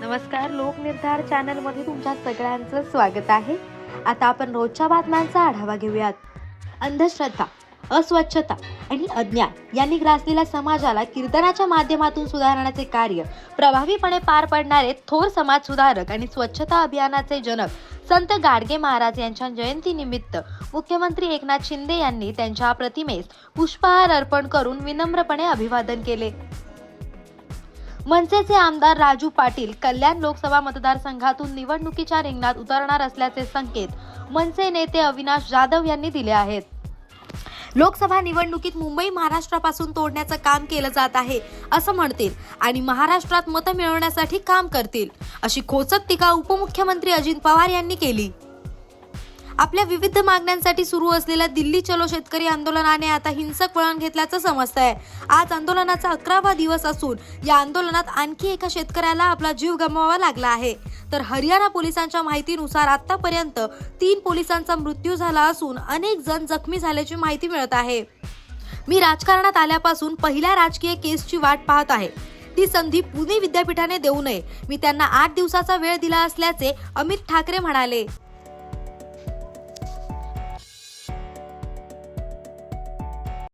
नमस्कार लोकनिर्धार चॅनलमध्ये तुमच्या सगळ्यांचं स्वागत आहे. आता आपण रोजच्या बातम्यांचा आढावा घेऊयात. अंधश्रद्धा अस्वच्छता आणि अज्ञान यांनी ग्रासलेल्या समाजाला कीर्तनाच्या माध्यमातून सुधारण्याचे कार्य प्रभावीपणे पार पडणारे थोर समाज सुधारक आणि स्वच्छता अभियानाचे जनक संत गाडगे महाराज यांच्या जयंतीनिमित्त मुख्यमंत्री एकनाथ शिंदे यांनी त्यांच्या प्रतिमेस पुष्पहार अर्पण करून विनम्रपणे अभिवादन केले. मनसेचे आमदार राजू पाटील कल्याण लोकसभा मतदारसंघातून निवडणुकीच्या रिंगणात उतरणार असल्याचे संकेत मनसे नेते अविनाश जाधव यांनी दिले आहेत. लोकसभा निवडणुकीत मुंबई महाराष्ट्रापासून तोडण्याचं काम केलं जात आहे असं म्हणतील आणि महाराष्ट्रात मतं मिळवण्यासाठी काम करतील अशी खोचक टीका उपमुख्यमंत्री अजित पवार यांनी केली. आपल्या विविध मागण्यांसाठी सुरू असलेल्या दिल्ली चलो शेतकरी आंदोलनाने आता हिंसक वळण घेतल्याचं समजत आहे आज आंदोलनाचा अकरावा दिवस असून या आंदोलनात आणखी एका शेतकऱ्याला आपला जीव गमवावा लागला आहे. तर हरियाणा पोलिसांच्या माहितीनुसार आतापर्यंत तीन पोलिसांचा मृत्यू झाला असून अनेक जण जखमी झाल्याची माहिती मिळत आहे. मी राजकारणात आल्यापासून पहिल्या राजकीय केसची वाट पाहत आहे. ती संधी पुणे विद्यापीठाने देऊ नये. मी त्यांना आठ दिवसाचा वेळ दिला असल्याचे अमित ठाकरे म्हणाले.